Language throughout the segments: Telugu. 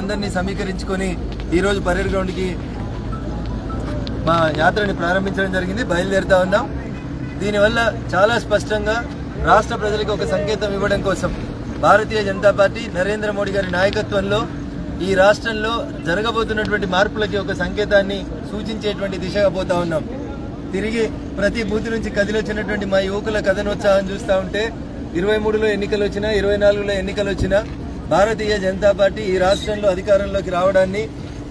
అందరినీ సమీకరించుకొని ఈరోజు పరేడ్ గ్రౌండ్కి మా యాత్రని ప్రారంభించడం జరిగింది. బయలుదేరుతా ఉన్నాం. దీనివల్ల చాలా స్పష్టంగా రాష్ట్ర ప్రజలకు ఒక సంకేతం ఇవ్వడం కోసం భారతీయ జనతా పార్టీ నరేంద్ర మోడీ గారి నాయకత్వంలో ఈ రాష్ట్రంలో జరగబోతున్నటువంటి మార్పులకి ఒక సంకేతాన్ని సూచించేటువంటి దిశగా పోతా ఉన్నాం. తిరిగి ప్రతి బూత్ నుంచి కదిలొచ్చినటువంటి మా యువకుల కథనోత్సాహం చూస్తూ ఉంటే ఇరవై మూడులో ఎన్నికలు వచ్చినా ఇరవై నాలుగులో ఎన్నికలు వచ్చినా భారతీయ జనతా పార్టీ ఈ రాష్ట్రంలో అధికారంలోకి రావడాన్ని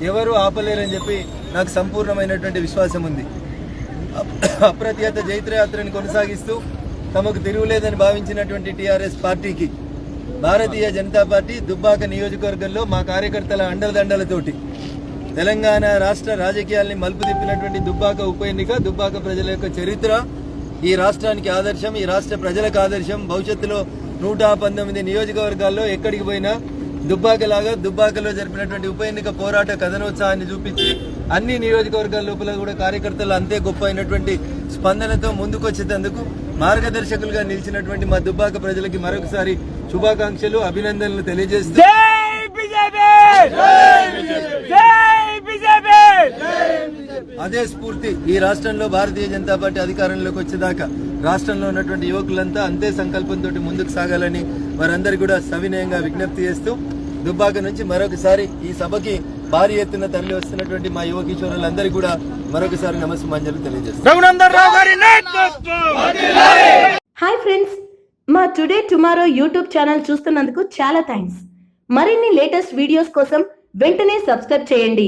ఎవరూ ఆపలేరని చెప్పి నాకు సంపూర్ణమైనటువంటి విశ్వాసం ఉంది. అప్రతిహత జైత్రయాత్రని కొనసాగిస్తూ తమకు తిరుగులేదని భావించినటువంటి టీఆర్ఎస్ పార్టీకి భారతీయ జనతా పార్టీ దుబ్బాక నియోజకవర్గంలో మా కార్యకర్తల అండదండలతోటి తెలంగాణ రాష్ట్ర రాజకీయాల్ని మలుపు తిప్పినటువంటి దుబ్బాక ఉప ఎన్నిక దుబ్బాక ప్రజల యొక్క చరిత్ర ఈ రాష్ట్రానికి ఆదర్శం ఈ రాష్ట్ర ప్రజలకు ఆదర్శం భవిష్యత్తులో నూట పంతొమ్మిది నియోజకవర్గాల్లో ఎక్కడికి పోయినా దుబ్బాకలాగా దుబ్బాకలో జరిపినటువంటి ఉప ఎన్నిక పోరాట కథనోత్సాహాన్ని చూపించి అన్ని నియోజకవర్గాల లోపల కూడా కార్యకర్తలు అంతే గొప్ప అయినటువంటి స్పందనతో ముందుకొచ్చేటందుకు మార్గదర్శకులుగా నిలిచినటువంటి మా దుబ్బాక ప్రజలకి మరొకసారి శుభాకాంక్షలు అభినందనలు తెలియజేస్తూ అదే స్ఫూర్తి ఈ రాష్ట్రంలో భారతీయ జనతా పార్టీ అధికారంలోకి వచ్చేదాకా. రాష్ట్రంలో ఉన్నటువంటి యువకులంతా అంతే సంకల్పంతో ముందుకు సాగాలని వారందరికీ కూడా సవినయంగా విజ్ఞప్తి చేస్తూ దుబ్బాక నుంచి మరొకసారి ఈ సభకి భారీ ఎత్తున తరలి వస్తున్నటువంటి మా యువ కిషోరులందరికీ కూడా మరొకసారి నమస్మాంజలు తెలియజేస్తాం హాయ్ ఫ్రెండ్స్! మా టుడే టుమారో యూట్యూబ్ ఛానల్ చూస్తున్నందుకు చాలా థ్యాంక్స్. మరిన్ని లేటెస్ట్ వీడియోస్ కోసం వెంటనే సబ్స్క్రైబ్ చేయండి.